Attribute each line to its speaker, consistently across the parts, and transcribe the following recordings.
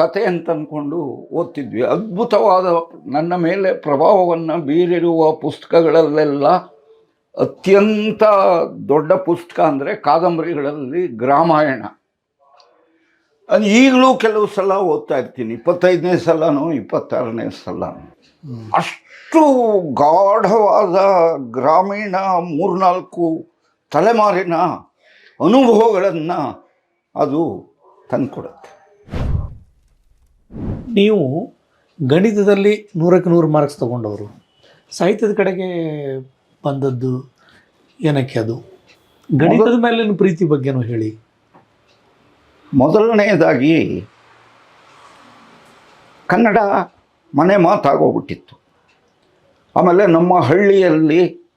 Speaker 1: ಕತೆ ಅಂತ ಅಂದ್ಕೊಂಡು ಓದ್ತಿದ್ವಿ. ಅದ್ಭುತವಾದ ನನ್ನ ಮೇಲೆ ಪ್ರಭಾವವನ್ನು ಬೀರಿರುವ ಪುಸ್ತಕಗಳಲ್ಲೆಲ್ಲ ಅತ್ಯಂತ ದೊಡ್ಡ ಪುಸ್ತಕ ಅಂದರೆ ಕಾದಂಬರಿಗಳಲ್ಲಿ ಗ್ರಾಮಾಯಣ ಅದು ಈಗಲೂ ಕೆಲವು ಸಲ ಓದ್ತಾ ಇರ್ತೀನಿ. ಇಪ್ಪತ್ತೈದನೇ ಸಲನೂ ಇಪ್ಪತ್ತಾರನೇ ಸಲ ಅಷ್ಟು ಗಾಢವಾದ ಗ್ರಾಮೀಣ ಮೂರ್ನಾಲ್ಕು ತಲೆಮಾರಿನ ಅನುಭವಗಳನ್ನು ಅದು ತಂದುಕೊಡುತ್ತೆ.
Speaker 2: ನೀವು ಗಣಿತದಲ್ಲಿ ನೂರಕ್ಕೆ ನೂರು ಮಾರ್ಕ್ಸ್ ತಗೊಂಡವರು. ಸಾಹಿತ್ಯದ ಕಡೆಗೆ ಬಂದದ್ದು ಏನಕ್ಕೆ ಅದು? ಗಣಿತದ ಮೇಲಿನ ಪ್ರೀತಿ ಬಗ್ಗೆನೂ ಹೇಳಿ.
Speaker 1: ಮೊದಲನೆಯದಾಗಿ ಕನ್ನಡ ಮನೆ ಮಾತಾಗೋಗ್ಬಿಟ್ಟಿತ್ತು. ಆಮೇಲೆ ನಮ್ಮ ಹಳ್ಳಿಯಲ್ಲಿ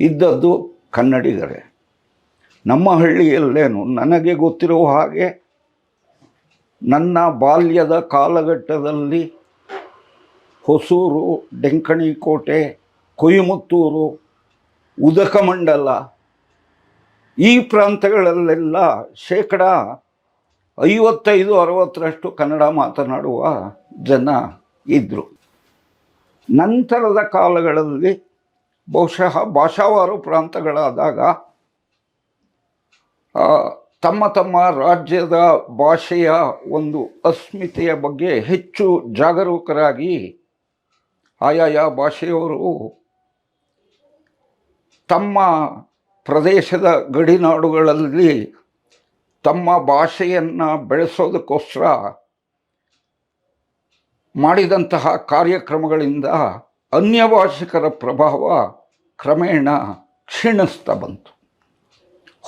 Speaker 1: ಇದ್ದದ್ದು ಕನ್ನಡಿಗರೇ. ನಮ್ಮ ಹಳ್ಳಿಯಲ್ಲೇನು ನನಗೆ ಗೊತ್ತಿರುವ ಹಾಗೆ ನನ್ನ ಬಾಲ್ಯದ ಕಾಲಘಟ್ಟದಲ್ಲಿ ಹೊಸೂರು, ಡೆಂಕಣಿಕೋಟೆ, ಕೊಯಮತ್ತೂರು, ಉದಕಮಂಡಲ ಈ ಪ್ರಾಂತಗಳಲ್ಲೆಲ್ಲ ಶೇಕಡ ಐವತ್ತೈದು, ಅರವತ್ತರಷ್ಟು ಕನ್ನಡ ಮಾತನಾಡುವ ಜನ ಇದ್ದರು ನಂತರದ ಕಾಲಗಳಲ್ಲಿ ಬಹುಶಃ ಭಾಷಾವಾರು ಪ್ರಾಂತಗಳಾದಾಗ ತಮ್ಮ ತಮ್ಮ ರಾಜ್ಯದ ಭಾಷೆಯ ಒಂದು ಅಸ್ಮಿತೆಯ ಬಗ್ಗೆ ಹೆಚ್ಚು ಜಾಗರೂಕರಾಗಿ ಆಯಾಯ ಭಾಷೆಯವರು ತಮ್ಮ ಪ್ರದೇಶದ ಗಡಿನಾಡುಗಳಲ್ಲಿ ತಮ್ಮ ಭಾಷೆಯನ್ನು ಬೆಳೆಸೋದಕ್ಕೋಸ್ಕರ ಮಾಡಿದಂತಹ ಕಾರ್ಯಕ್ರಮಗಳಿಂದ ಅನ್ಯ ಭಾಷಿಕರ ಪ್ರಭಾವ ಕ್ರಮೇಣ ಕ್ಷೀಣಿಸ್ತಾ ಬಂತು.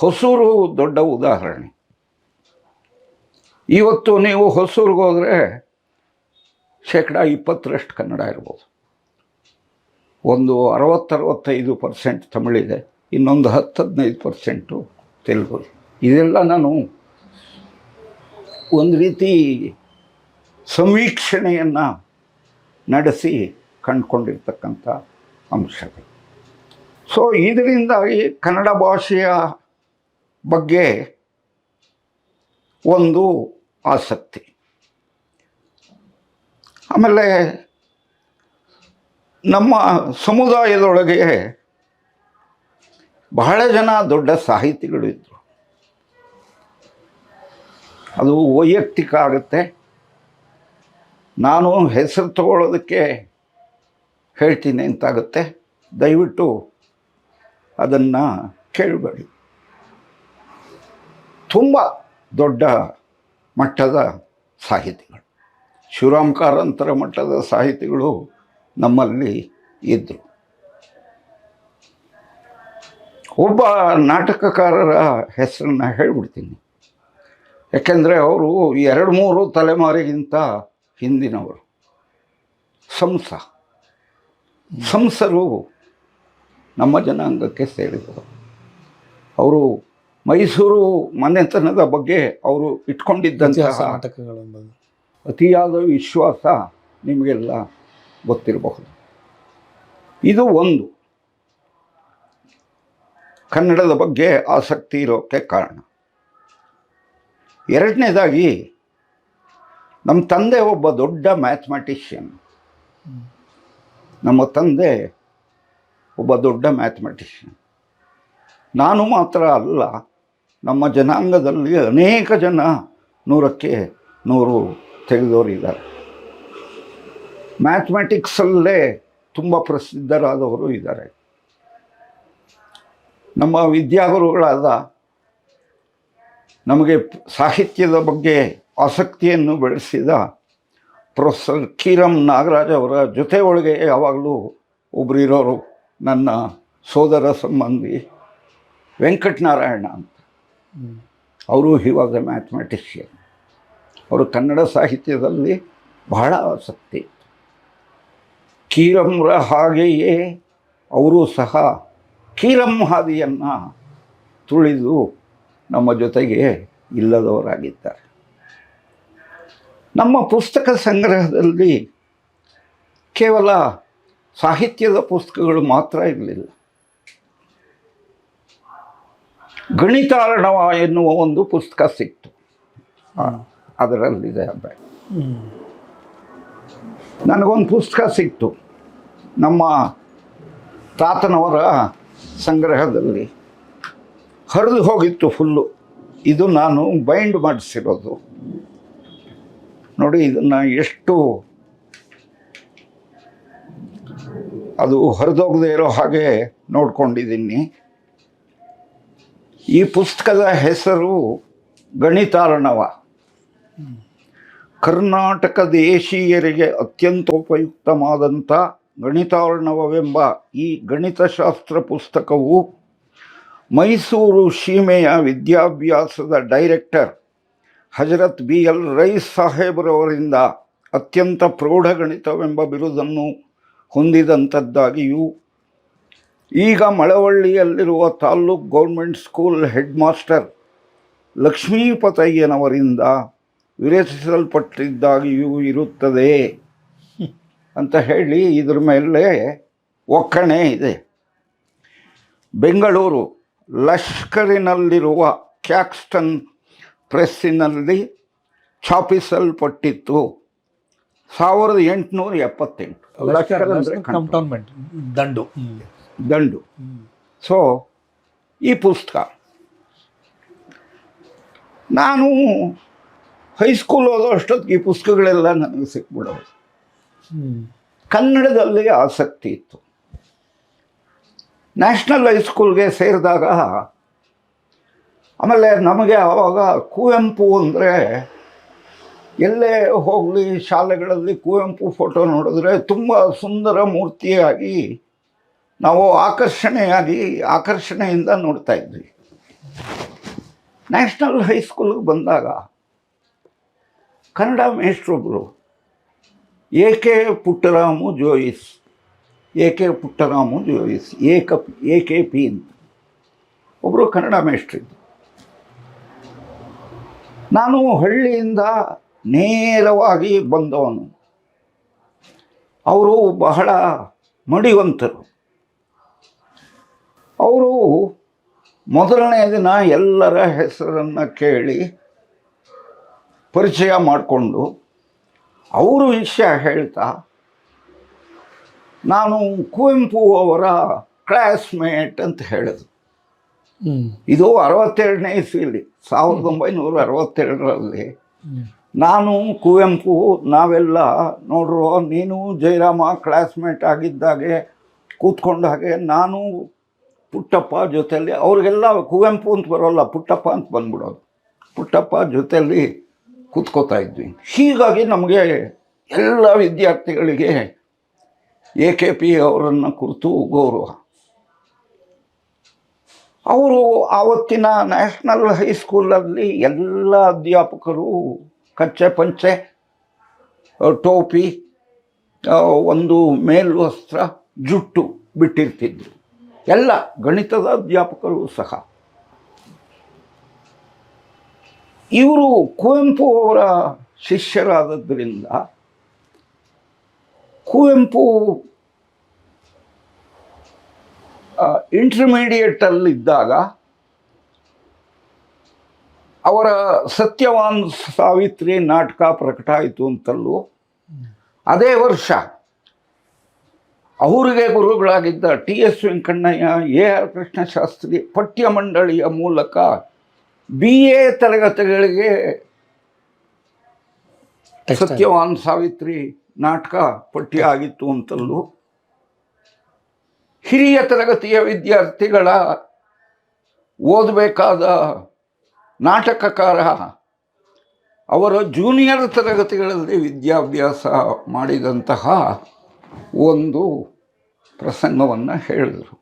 Speaker 1: ಹೊಸೂರು ದೊಡ್ಡ ಉದಾಹರಣೆ. ಇವತ್ತು ನೀವು ಹೊಸೂರಿಗೆ ಹೋದರೆ ಶೇಕಡ ಇಪ್ಪತ್ತರಷ್ಟು ಕನ್ನಡ ಇರ್ಬೋದು. ಒಂದು ಅರವತ್ತರವತ್ತೈದು ಪರ್ಸೆಂಟ್ ತಮಿಳಿದೆ, ಇನ್ನೊಂದು ಹತ್ತು ಹದಿನೈದು ಪರ್ಸೆಂಟು ತೆಲುಗು. ಇದೆಲ್ಲ ನಾನು ಒಂದು ರೀತಿ ಸಮೀಕ್ಷಣೆಯನ್ನು ನಡೆಸಿ ಕಂಡುಕೊಂಡಿರ್ತಕ್ಕಂಥ ಅಂಶಗಳು ಸೊ ಇದರಿಂದಾಗಿ ಕನ್ನಡ ಭಾಷೆಯ ಬಗ್ಗೆ ಒಂದು ಆಸಕ್ತಿ. ಆಮೇಲೆ ನಮ್ಮ ಸಮುದಾಯದೊಳಗೆ ಬಹಳ ಜನ ದೊಡ್ಡ ಸಾಹಿತಿಗಳು ಇದ್ದರು ಅದು ವೈಯಕ್ತಿಕ ಆಗುತ್ತೆ. ನಾನು ಹೆಸರು ತಗೊಳ್ಳೋದಕ್ಕೆ ಹೇಳ್ತೀನಿ ಅಂತಾಗುತ್ತೆ. ದಯವಿಟ್ಟು ಅದನ್ನು ಕೇಳಬೇಡಿ. ತುಂಬ ದೊಡ್ಡ ಮಟ್ಟದ ಸಾಹಿತಿಗಳು. ಶಿವರಾಮ್ ಕಾರಂತರ ಮಟ್ಟದ ಸಾಹಿತಿಗಳು ನಮ್ಮಲ್ಲಿ ಇದ್ದರು ಒಬ್ಬ ನಾಟಕಕಾರರ ಹೆಸರನ್ನು ಹೇಳ್ಬಿಡ್ತೀನಿ. ಯಾಕೆಂದರೆ ಅವರು ಎರಡು ಮೂರು ತಲೆಮಾರಿಗಿಂತ ಹಿಂದಿನವರು. ಸಂಸ. ಸಂಸರು ನಮ್ಮ ಜನಾಂಗಕ್ಕೆ ಸೇರಿದರು ಅವರು ಮೈಸೂರು ಮನೆತನದ ಬಗ್ಗೆ ಅವರು ಇಟ್ಕೊಂಡಿದ್ದಂತಹ ಅತಿಯಾದ ವಿಶ್ವಾಸ ನಿಮಗೆಲ್ಲ ಗೊತ್ತಿರಬಹುದು. ಇದು ಒಂದು. ಕನ್ನಡದ ಬಗ್ಗೆ ಆಸಕ್ತಿ ಇರೋಕ್ಕೆ ಕಾರಣ. ಎರಡನೇದಾಗಿ ನಮ್ಮ ತಂದೆ ಒಬ್ಬ ದೊಡ್ಡ ಮ್ಯಾಥಮೆಟಿಷಿಯನ್. ನಮ್ಮ ತಂದೆ ಒಬ್ಬ ದೊಡ್ಡ ಮ್ಯಾಥಮೆಟಿಷಿಯನ್. ನಾನು ಮಾತ್ರ ಅಲ್ಲ ನಮ್ಮ ಜನಾಂಗದಲ್ಲಿ ಅನೇಕ ಜನ ನೂರಕ್ಕೆ ನೂರು ತೆಗೆದವರಿದ್ದಾರೆ ಮ್ಯಾಥಮೆಟಿಕ್ಸಲ್ಲೇ ತುಂಬ ಪ್ರಸಿದ್ಧರಾದವರು ಇದ್ದಾರೆ ನಮ್ಮ ವಿದ್ಯಾಗುರುಗಳಾದ ನಮಗೆ ಸಾಹಿತ್ಯದ ಬಗ್ಗೆ ಆಸಕ್ತಿಯನ್ನು ಬೆಳೆಸಿದ ಪ್ರೊಫೆಸರ್ ಕೀರಂ ನಾಗರಾಜ್ ಅವರ ಜೊತೆ ಒಳಗೆ ಯಾವಾಗಲೂ ಒಬ್ಬರಿರೋರು ನನ್ನ ಸೋದರ ಸಂಬಂಧಿ ವೆಂಕಟನಾರಾಯಣ. ಅವರು ಹಿ ವಾಸ್ ಎ ಮ್ಯಾಥಮೆಟಿಷಿಯನ್. ಅವರು ಕನ್ನಡ ಸಾಹಿತ್ಯದಲ್ಲಿ ಬಹಳ ಆಸಕ್ತಿ. ಕೀರಂರ ಹಾಗೆಯೇ ಅವರು ಸಹ ಕೀರಂ ಹಾದಿಯನ್ನು ತುಳಿದು ನಮ್ಮ ಜೊತೆಗೆ ಇಲ್ಲದವರಾಗಿದ್ದಾರೆ. ನಮ್ಮ ಪುಸ್ತಕ ಸಂಗ್ರಹದಲ್ಲಿ ಕೇವಲ ಸಾಹಿತ್ಯದ ಪುಸ್ತಕಗಳು ಮಾತ್ರ ಇರಲಿಲ್ಲ. ಗಣಿತಾರ್ಣವ ಎನ್ನುವ ಒಂದು ಪುಸ್ತಕ ಸಿಕ್ತು. ಅದರಲ್ಲಿದೆ
Speaker 2: ಹ್ಮ್.
Speaker 1: ನನಗೊಂದು ಪುಸ್ತಕ ಸಿಕ್ತು. ನಮ್ಮ ತಾತನವರ ಸಂಗ್ರಹದಲ್ಲಿ. ಹರಿದು ಹೋಗಿತ್ತು ಫುಲ್ಲು. ಇದು ನಾನು ಬೈಂಡ್ ಮಾಡಿಸಿರೋದು. ನೋಡಿ, ಇದನ್ನು ಎಷ್ಟು ಅದು ಹರಿದೋಗದೆ ಇರೋ ಹಾಗೆ ನೋಡ್ಕೊಂಡಿದ್ದೀನಿ. ಈ ಪುಸ್ತಕದ ಹೆಸರು ಗಣಿತಾರ್ಣವ. ಕರ್ನಾಟಕ ದೇಶೀಯರಿಗೆ ಅತ್ಯಂತ ಉಪಯುಕ್ತವಾದಂಥ ಗಣಿತಾರ್ಣವವೆಂಬ ಈ ಗಣಿತಶಾಸ್ತ್ರ ಪುಸ್ತಕವು ಮೈಸೂರು ಸೀಮೆಯ ವಿದ್ಯಾಭ್ಯಾಸದ ಡೈರೆಕ್ಟರ್ ಹಜರತ್ ಬಿ ಎಲ್ ರೈಸ್ ಸಾಹೇಬ್ರವರಿಂದ ಅತ್ಯಂತ ಪ್ರೌಢಗಣಿತವೆಂಬ ಬಿರುದನ್ನು ಹೊಂದಿದಂಥದ್ದಾಗಿಯೂ ಈಗ ಮಳವಳ್ಳಿಯಲ್ಲಿರುವ taluk government school head master ಲಕ್ಷ್ಮೀಪತಯ್ಯನವರಿಂದ ವಿರಚಿಸಲ್ಪಟ್ಟಿದ್ದಾಗಿಯೂ ಇರುತ್ತದೆ ಅಂತ ಹೇಳಿ ಇದ್ರ ಮೇಲೆ ಒಕ್ಕಣೆ ಇದೆ. ಬೆಂಗಳೂರು ಲಷ್ಕರಿನಲ್ಲಿರುವ ಕ್ಯಾಕ್ಸ್ಟನ್ ಪ್ರೆಸ್ಸಿನಲ್ಲಿ ಛಾಪಿಸಲ್ಪಟ್ಟಿತ್ತು ಸಾವಿರದ ಎಂಟುನೂರ ಎಪ್ಪತ್ತೆಂಟು.
Speaker 2: ದಂಡು.
Speaker 1: ದಂಡು. ಸೊ ಈ ಪುಸ್ತಕ ನಾನು ಹೈಸ್ಕೂಲ್ ಓದೋ ಅಷ್ಟೊತ್ತಿಗೆ ಈ ಪುಸ್ತಕಗಳೆಲ್ಲ ನನಗೆ ಸಿಕ್ಬಿಡೋದು. ಕನ್ನಡದಲ್ಲಿ ಆಸಕ್ತಿ ಇತ್ತು ನ್ಯಾಷನಲ್ ಹೈಸ್ಕೂಲ್ಗೆ ಸೇರಿದಾಗ ಆಮೇಲೆ ನಮಗೆ ಆವಾಗ ಕುವೆಂಪು ಅಂದರೆ ಎಲ್ಲೇ ಹೋಗಲಿ ಶಾಲೆಗಳಲ್ಲಿ ಕುವೆಂಪು ಫೋಟೋ ನೋಡಿದ್ರೆ ತುಂಬ ಸುಂದರ ಮೂರ್ತಿಯಾಗಿ ನಾವು ಆಕರ್ಷಣೆಯಾಗಿ, ಆಕರ್ಷಣೆಯಿಂದ ನೋಡ್ತಾ ಇದ್ವಿ. ನ್ಯಾಷನಲ್ ಹೈಸ್ಕೂಲಿಗೆ ಬಂದಾಗ Kannada ಮೇಷ್ಟ್ರೊಬ್ಬರು A K Puttaramu Jois A K Puttaramu Jois, ಏಕ ಎ ಕೆ ಪಿ ಅಂತ. ಒಬ್ಬರು ಕನ್ನಡ ಮೇಷ್ಟ್ರಿದ್ದು ನಾನು ಹಳ್ಳಿಯಿಂದ ನೇರವಾಗಿ ಬಂದವನು. ಅವರು ಬಹಳ ಮಡಿವಂತರು. ಅವರು ಮೊದಲನೇ ದಿನ ಎಲ್ಲರ ಹೆಸರನ್ನು ಕೇಳಿ ಪರಿಚಯ ಮಾಡಿಕೊಂಡು ಅವರು ವಿಷಯ ಹೇಳ್ತಾ ನಾನು ಕುವೆಂಪು ಅವರ ಕ್ಲಾಸ್ಮೇಟ್ ಅಂತ ಹೇಳಿದ್ರು. ಇದು ಅರವತ್ತೆರಡನೇ ಇಸ್ವಿಲಿ ಸಾವಿರದ ಒಂಬೈನೂರ ಅರವತ್ತೆರಡರಲ್ಲಿ ನಾನು ಕುವೆಂಪು ನಾವೆಲ್ಲ ನೋಡ್ರೋ ನೀನು ಜಯರಾಮ ಕ್ಲಾಸ್ಮೇಟ್ ಆಗಿದ್ದಾಗೆ ಕೂತ್ಕೊಂಡ ಹಾಗೆ ನಾನು ಪುಟ್ಟಪ್ಪ ಜೊತೆಯಲ್ಲಿ ಅವ್ರಿಗೆಲ್ಲ ಕುವೆಂಪು ಅಂತ ಬರೋಲ್ಲ, ಪುಟ್ಟಪ್ಪ ಅಂತ ಬಂದ್ಬಿಡೋದು. ಪುಟ್ಟಪ್ಪ ಜೊತೆಯಲ್ಲಿ ಕೂತ್ಕೋತಾ ಇದ್ವಿ. ಹೀಗಾಗಿ ನಮಗೆ ಎಲ್ಲ ವಿದ್ಯಾರ್ಥಿಗಳಿಗೆ ಎ ಕೆ ಪಿ ಅವರನ್ನು ಕುರಿತು ಗೌರವ. ಅವರು ಆವತ್ತಿನ ನ್ಯಾಷನಲ್ ಹೈಸ್ಕೂಲಲ್ಲಿ ಎಲ್ಲ ಅಧ್ಯಾಪಕರು ಕಚ್ಚೆ ಪಂಚೆ ಟೋಪಿ ಒಂದು ಮೇಲ್ವಸ್ತ್ರ ಜುಟ್ಟು ಬಿಟ್ಟಿರ್ತಿದ್ರು. ಎಲ್ಲ ಗಣಿತದ ಅಧ್ಯಾಪಕರು ಸಹ. ಇವರು ಕುವೆಂಪು ಅವರ ಶಿಷ್ಯರಾದದ್ದರಿಂದ ಕುವೆಂಪು ಇಂಟರ್ಮೀಡಿಯೇಟಲ್ಲಿದ್ದಾಗ ಅವರ ಸತ್ಯವಾನ್ ಸಾವಿತ್ರಿ ನಾಟಕ ಪ್ರಕಟ ಆಯಿತು ಅಂತಲ್ಲೂ. ಅದೇ ವರ್ಷ ಅವರಿಗೆ ಗುರುಗಳಾಗಿದ್ದ T S Venkannaiah, A R Krishnashastri, ಪಠ್ಯ ಮಂಡಳಿಯ ಮೂಲಕ ಬಿ ಎ ತರಗತಿಗಳಿಗೆ ಸತ್ಯವಾನ್ ಸಾವಿತ್ರಿ ನಾಟಕ ಪಠ್ಯ ಆಗಿತ್ತು ಅಂತಲ್ಲೂ ಹಿರಿಯ ತರಗತಿಯ ವಿದ್ಯಾರ್ಥಿಗಳ ಓದಬೇಕಾದ ನಾಟಕಕಾರ ಅವರ ಜೂನಿಯರ್ ತರಗತಿಗಳಲ್ಲಿ ವಿದ್ಯಾಭ್ಯಾಸ ಮಾಡಿದಂತಹ ಒಂದು ಪ್ರಸಂಗವನ್ನು ಹೇಳಿದರು.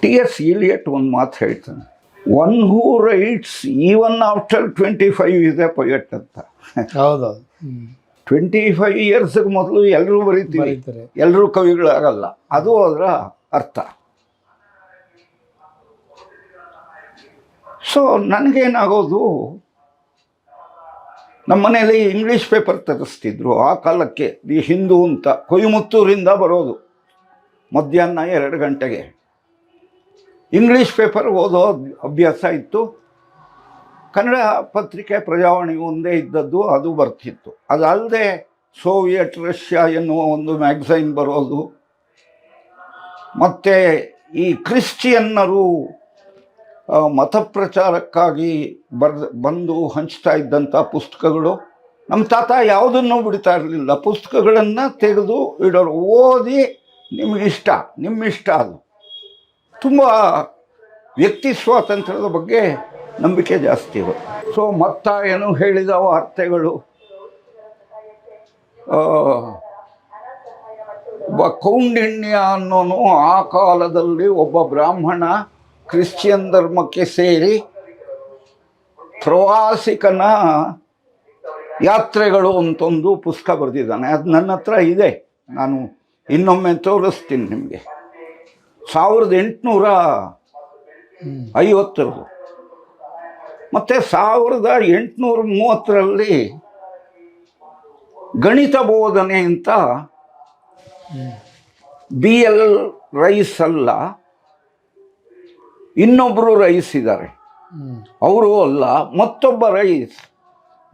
Speaker 1: ಟಿ ಎಸ್ ಇಲಿಯಟ್ ಒಂದು ಮಾತು ಹೇಳ್ತಾನೆ. One who writes even after twenty five is a poet ಅಂತ
Speaker 2: ಹೌದು.
Speaker 1: ಟ್ವೆಂಟಿ ಫೈವ್ ಇಯರ್ಸ್ಗೆ ಮೊದಲು ಎಲ್ಲರೂ ಬರೀತೀವಿ. ಎಲ್ಲರೂ ಕವಿಗಳಾಗಲ್ಲ. ಅದು ಅದರ ಅರ್ಥ. ಸೊ ನನಗೇನಾಗೋದು ನಮ್ಮ ಮನೆಯಲ್ಲಿ ಇಂಗ್ಲೀಷ್ ಪೇಪರ್ ತರಿಸ್ತಿದ್ರು ಆ ಕಾಲಕ್ಕೆ ದಿ ಹಿಂದೂ ಅಂತ. ಕೊಯಮತ್ತೂರಿಂದ ಬರೋದು, ಮಧ್ಯಾಹ್ನ ಎರಡು ಗಂಟೆಗೆ. ಇಂಗ್ಲೀಷ್ ಪೇಪರ್ ಓದೋ ಅಭ್ಯಾಸ ಇತ್ತು. ಕನ್ನಡ ಪತ್ರಿಕೆ ಪ್ರಜಾವಾಣಿ ಒಂದೇ ಇದ್ದದ್ದು, ಅದು ಬರ್ತಿತ್ತು. ಅದಲ್ಲದೆ ಸೋವಿಯಟ್ ರಷ್ಯಾ ಎನ್ನುವ ಒಂದು ಮ್ಯಾಗ್ಝೈನ್ ಬರೋದು. ಮತ್ತು ಈ ಕ್ರಿಶ್ಚಿಯನ್ನರು ಮತ ಪ್ರಚಾರಕ್ಕಾಗಿ ಬಂದು ಹಂಚ್ತಾ ಇದ್ದಂಥ ಪುಸ್ತಕಗಳು, ನಮ್ಮ ತಾತ ಯಾವುದನ್ನು ಬಿಡ್ತಾ ಇರಲಿಲ್ಲ. ಪುಸ್ತಕಗಳನ್ನು ತೆಗೆದು ಇಡೋರು ಓದಿ ನಿಮಗಿಷ್ಟ ನಿಮ್ಮ ಇಷ್ಟ ಅದು. ತುಂಬ ವ್ಯಕ್ತಿ ಸ್ವಾತಂತ್ರ್ಯದ ಬಗ್ಗೆ ನಂಬಿಕೆ ಜಾಸ್ತಿ ಇವೆ ಸೊ, ಮತ್ತ ಏನು ಹೇಳಿದ ವಾರ್ತೆಗಳು? ಒಬ್ಬ ಕೌಂಡಿಣ್ಯ ಅನ್ನೋನು ಆ ಕಾಲದಲ್ಲಿ ಒಬ್ಬ ಬ್ರಾಹ್ಮಣ ಕ್ರಿಶ್ಚಿಯನ್ ಧರ್ಮಕ್ಕೆ ಸೇರಿ ಪ್ರವಾಸಿಕನ ಯಾತ್ರೆಗಳು ಅಂತೊಂದು ಪುಸ್ತಕ ಬರೆದಿದ್ದಾನೆ. ಅದು ನನ್ನ ಹತ್ರ ಇದೆ. ನಾನು ಇನ್ನೊಮ್ಮೆ ತೋರಿಸ್ತೀನಿ ನಿಮಗೆ. ಸಾವಿರದ ಎಂಟುನೂರ ಐವತ್ತರದು. ಮತ್ತು ಸಾವಿರದ ಎಂಟುನೂರ ಮೂವತ್ತರಲ್ಲಿ ಗಣಿತ ಬೋಧನೆ ಅಂತ ಬಿ ಎಲ್ ರೈಸ್ ಅಲ್ಲ. ಇನ್ನೊಬ್ಬರು ರೈಸ್ ಇದ್ದಾರೆ ಅವರು ಅಲ್ಲ, ಮತ್ತೊಬ್ಬ ರೈಸ್.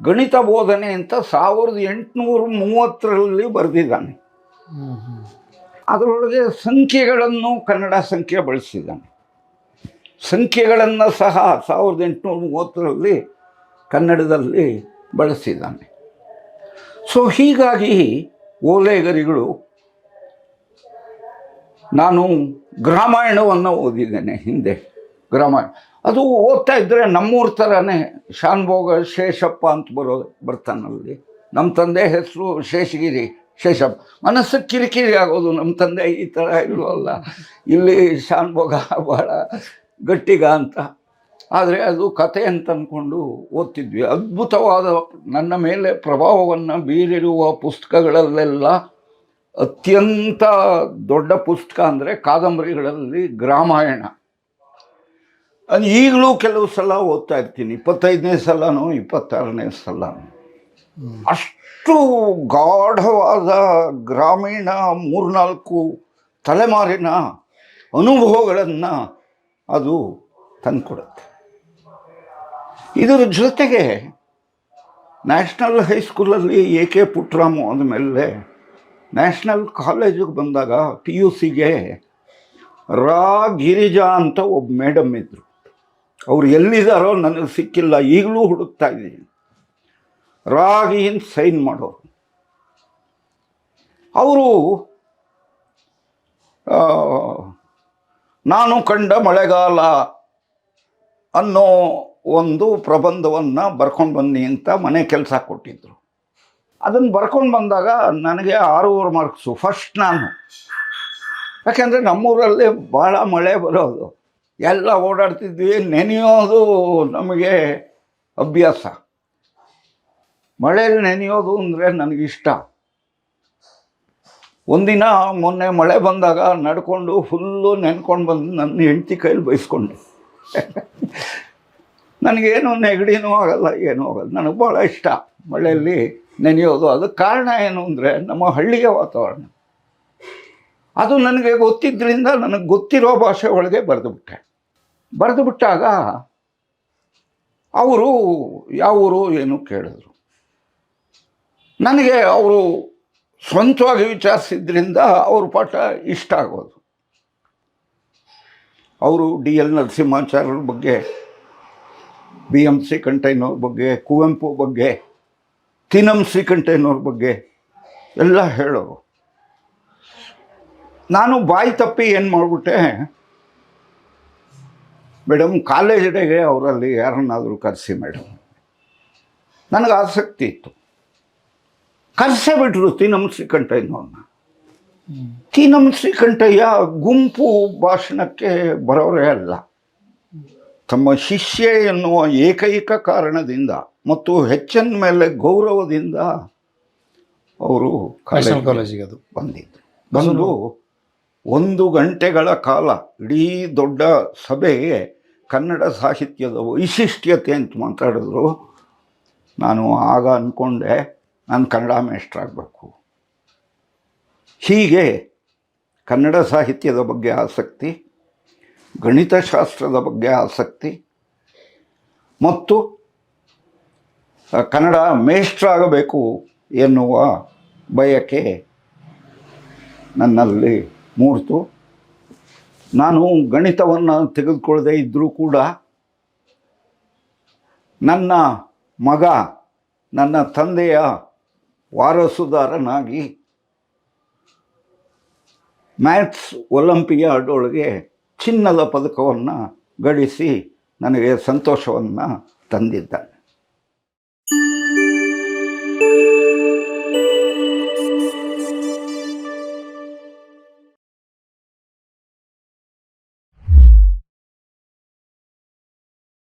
Speaker 1: ಗಣಿತ ಬೋಧನೆ ಅಂತ ಸಾವಿರದ ಎಂಟುನೂರ ಮೂವತ್ತರಲ್ಲಿ ಬರೆದಿದ್ದಾನೆ. ಅದರೊಳಗೆ ಸಂಖ್ಯೆಗಳನ್ನು ಕನ್ನಡ ಸಂಖ್ಯೆ ಬಳಸಿದ್ದಾನೆ. ಸಂಖ್ಯೆಗಳನ್ನು ಸಹ ಸಾವಿರದ ಎಂಟುನೂರ ಮೂವತ್ತರಲ್ಲಿ ಕನ್ನಡದಲ್ಲಿ ಬಳಸಿದ್ದಾನೆ. ಸೊ ಹೀಗಾಗಿ ಓಲೆಗರಿಗಳು, ನಾನು ಗ್ರಾಮಾಯಣವನ್ನು ಓದಿದ್ದೇನೆ ಹಿಂದೆ. ಗ್ರಾಮಾಯಣ ಅದು ಓದ್ತಾ ಇದ್ದರೆ ನಮ್ಮೂರ ಥರನೇ ಶಾನ್ಭೋಗ ಶೇಷಪ್ಪ ಅಂತ ಬರೋ ಬರ್ತಾನಲ್ಲಿ ನಮ್ಮ ತಂದೆ ಹೆಸರು ಶೇಷಗಿರಿ, ಶೇಷಪ್ಪ. ಮನಸ್ಸು ಕಿರಿಕಿರಿ ಆಗೋದು ನಮ್ಮ ತಂದೆ ಈ ಥರ ಇಲ್ವಲ್ಲ? ಇಲ್ಲಿ ಶಾನ್ಭೋಗ ಭಾಳ ಗಟ್ಟಿಗ ಅಂತ. ಆದರೆ ಅದು ಕತೆ ಅಂತ ಅಂದ್ಕೊಂಡು ಓದ್ತಿದ್ವಿ. ಅದ್ಭುತವಾದ ನನ್ನ ಮೇಲೆ ಪ್ರಭಾವವನ್ನು ಬೀರಿರುವ ಪುಸ್ತಕಗಳಲ್ಲೆಲ್ಲ ಅತ್ಯಂತ ದೊಡ್ಡ ಪುಸ್ತಕ ಅಂದರೆ ಕಾದಂಬರಿಗಳಲ್ಲಿ ಗ್ರಾಮಾಯಣ ಅದು ಈಗಲೂ ಕೆಲವು ಸಲ ಓದ್ತಾ ಇರ್ತೀನಿ. ಇಪ್ಪತ್ತೈದನೇ ಸಲನೋ, ಇಪ್ಪತ್ತಾರನೇ ಸಲ ಅಷ್ಟು ಗಾಢವಾದ ಗ್ರಾಮೀಣ ಮೂರ್ನಾಲ್ಕು ತಲೆಮಾರಿನ ಅನುಭವಗಳನ್ನು ಅದು ತಂದುಕೊಡುತ್ತೆ. ಇದರ ಜೊತೆಗೆ ನ್ಯಾಷನಲ್ ಹೈಸ್ಕೂಲಲ್ಲಿ ಎ ಕೆ ಪುಟ್ರಾಮು ಆದಮೇಲೆ ನ್ಯಾಷನಲ್ ಕಾಲೇಜಿಗೆ ಬಂದಾಗ ಪಿ ಯು ಸಿಗೆ ರಾ ಗಿರಿಜಾ ಅಂತ ಒಬ್ಬ ಮೇಡಮ್ ಇದ್ದರು ಅವ್ರು ಎಲ್ಲಿದ್ದಾರೋ ನನಗೆ ಸಿಕ್ಕಿಲ್ಲ, ಈಗಲೂ ಹುಡುಕ್ತಾ ಇದ್ದೀನಿ. ರಾಗಿಯಿಂದ ಸೈನ್ ಮಾಡೋರು. ಅವರು ನಾನು ಕಂಡ ಮಳೆಗಾಲ ಅನ್ನೋ ಒಂದು ಪ್ರಬಂಧವನ್ನು ಬರ್ಕೊಂಡು ಬನ್ನಿ ಅಂತ ಮನೆ ಕೆಲಸ ಕೊಟ್ಟಿದ್ದರು ಅದನ್ನು ಬರ್ಕೊಂಡು ಬಂದಾಗ ನನಗೆ ಆರೂವರೆ ಮಾರ್ಕ್ಸು ಫಸ್ಟ್ ನಾನು. ಯಾಕೆಂದರೆ ನಮ್ಮೂರಲ್ಲಿ ಭಾಳ ಮಳೆ ಬರೋದು. ಎಲ್ಲ ಓಡಾಡ್ತಿದ್ವಿ. ನೆನೆಯೋದು ನಮಗೆ ಅಭ್ಯಾಸ. ಮಳೆಯಲ್ಲಿ ನೆನೆಯೋದು ಅಂದರೆ ನನಗಿಷ್ಟ ಒಂದಿನ ಮೊನ್ನೆ ಮಳೆ ಬಂದಾಗ ನಡ್ಕೊಂಡು ಫುಲ್ಲು ನೆನ್ಕೊಂಡು ಬಂದು ನನ್ನ ಹೆಂಡತಿ ಕೈಲಿ ಬೈಸ್ಕೊಂಡೆ. ನನಗೇನು ನೆಗಡಿನೂ ಆಗಲ್ಲ, ಏನೂ ಆಗಲ್ಲ. ನನಗೆ ಭಾಳ ಇಷ್ಟ ಮಳೆಯಲ್ಲಿ ನೆನೆಯೋದು. ಅದಕ್ಕೆ ಕಾರಣ ಏನು ಅಂದರೆ ನಮ್ಮ ಹಳ್ಳಿಯ ವಾತಾವರಣ. ಅದು ನನಗೆ ಗೊತ್ತಿದ್ದರಿಂದ ನನಗೆ ಗೊತ್ತಿರೋ ಭಾಷೆ ಒಳಗೆ ಬರೆದುಬಿಟ್ಟೆ ಬರೆದು ಬಿಟ್ಟಾಗ ಅವರು ಯಾವ ಊರು ಏನು ಕೇಳಿದ್ರು. ನನಗೆ ಅವರು ಸ್ವಂತವಾಗಿ ವಿಚಾರಿಸಿದ್ರಿಂದ ಅವ್ರ ಪಾಠ ಇಷ್ಟ ಆಗೋದು. ಅವರು ಡಿ ಎಲ್ ನರಸಿಂಹಾಚಾರ್ಯರ ಬಗ್ಗೆ, ಬಿ ಎಂ ಸಿ ಕಂಠಯ್ಯನವ್ರ ಬಗ್ಗೆ, ಕುವೆಂಪು ಬಗ್ಗೆ, ತಿನಂ ಸಿ ಕಂಠಯ್ಯನವ್ರ ಬಗ್ಗೆ ಎಲ್ಲ ಹೇಳೋರು. ನಾನು ಬಾಯಿ ತಪ್ಪಿ ಏನು ಮಾಡಿಬಿಟ್ಟೆ? ಮೇಡಮ್ ಕಾಲೇಜಿಡೆಗೆ ಅವರಲ್ಲಿ ಯಾರನ್ನಾದರೂ ಕರೆಸಿ ಮೇಡಮ್ ನನಗೆ ಆಸಕ್ತಿ ಇತ್ತು. ಕರೆಸೇ ಬಿಟ್ಟರು ತೀನಂ ಶ್ರೀಕಂಠಯ್ಯನವ್ರನ್ನ ತೀನಂ ಶ್ರೀಕಂಠಯ್ಯ ಗುಂಪು ಭಾಷಣಕ್ಕೆ ಬರೋರೇ ಅಲ್ಲ. ತಮ್ಮ ಶಿಷ್ಯ ಎನ್ನುವ ಏಕೈಕ ಕಾರಣದಿಂದ ಮತ್ತು ಹೆಚ್ಚಿನ ಮೇಲೆ ಗೌರವದಿಂದ ಅವರು ಕಾಲೇಜಿಗೆ
Speaker 2: ಅದು.
Speaker 1: ಬಂದಿದ್ದು ಬಂದು ಒಂದು ಗಂಟೆಗಳ ಕಾಲ ಇಡೀ ದೊಡ್ಡ ಸಭೆಗೆ ಕನ್ನಡ ಸಾಹಿತ್ಯದ ವೈಶಿಷ್ಟ್ಯತೆ ಅಂತ ಮಾತಾಡಿದ್ರು. ನಾನು ಆಗ ಅಂದ್ಕೊಂಡೆ ನಾನು ಕನ್ನಡ ಮೇಷ್ಟ್ರಾಗಬೇಕು ಹೀಗೆ ಕನ್ನಡ ಸಾಹಿತ್ಯದ ಬಗ್ಗೆ ಆಸಕ್ತಿ, ಗಣಿತಶಾಸ್ತ್ರದ ಬಗ್ಗೆ ಆಸಕ್ತಿ ಮತ್ತು ಕನ್ನಡ ಮೇಷ್ಟ್ರಾಗಬೇಕು ಎನ್ನುವ ಬಯಕೆ ನನ್ನಲ್ಲಿ ಮೂಡ್ತು ನಾನು ಗಣಿತವನ್ನು ತೆಗೆದುಕೊಳ್ಳದೆ ಇದ್ದರೂ ಕೂಡ ನನ್ನ ಮಗ, ನನ್ನ ತಂದೆಯ ವಾರಸುದಾರನಾಗಿ ಮ್ಯಾಥ್ಸ್ ಒಲಂಪಿಯಾಡ್ ಒಳಗೆ ಚಿನ್ನದ ಪದಕವನ್ನು ಗಳಿಸಿ ನನಗೆ ಸಂತೋಷವನ್ನು ತಂದಿದ್ದಾನೆ.